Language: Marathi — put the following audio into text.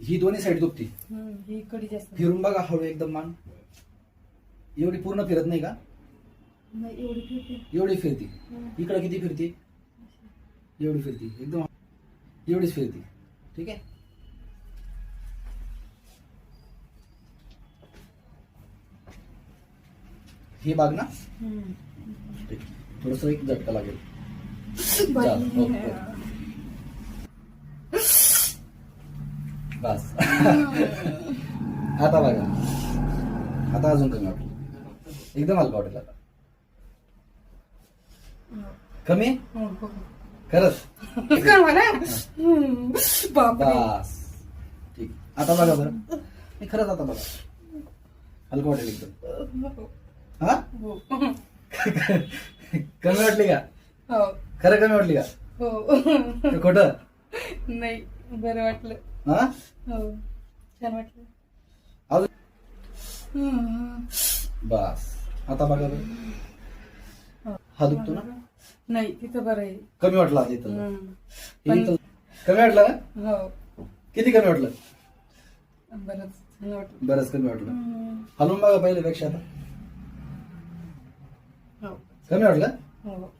ही दोन्ही साईड दुखती. हम्म, ही कडी जास्त. फिरून बघा हळू एकदम मान. एवढी पूर्ण फिरत नाही का? नाही एवढी फिरते. एवढी फिरती. हम्म. इकडं किती फिरती? एवढी फिरती. एकदम एवढीच फिरती. ठीक आहे? ही बाग ना? हम्म. थोडस एक झटका लागेल. बाई. चाल, ओके. बस. आता बघा. आता अजून कमी वाटलं. एकदम हलका वाटेल आता. कमी? हो, हो. खरंच? बस. ठीक. आता बघा बरं. नाही, खरंच आता बघा. हलकं वाटेल एकदम. हा? हो. कमी वाटली का? हो. खरं कमी वाटली हो. का खोटं? नाही बरं वाटलं. हा? हो छान वाटलं. अजून. बस. आता बघा हो. हा दुखतो ना? नाही तिथं बरं आहे. कमी वाटला आता इथं. हम्म. इथं कमी वाटलं हो. किती कमी वाटलं? बरंच छान वाटलं. बरंच कमी वाटलं. हम्म. हलवून बघा पहिल्यापेक्षा आता. हो. कमी वाटलं? हो.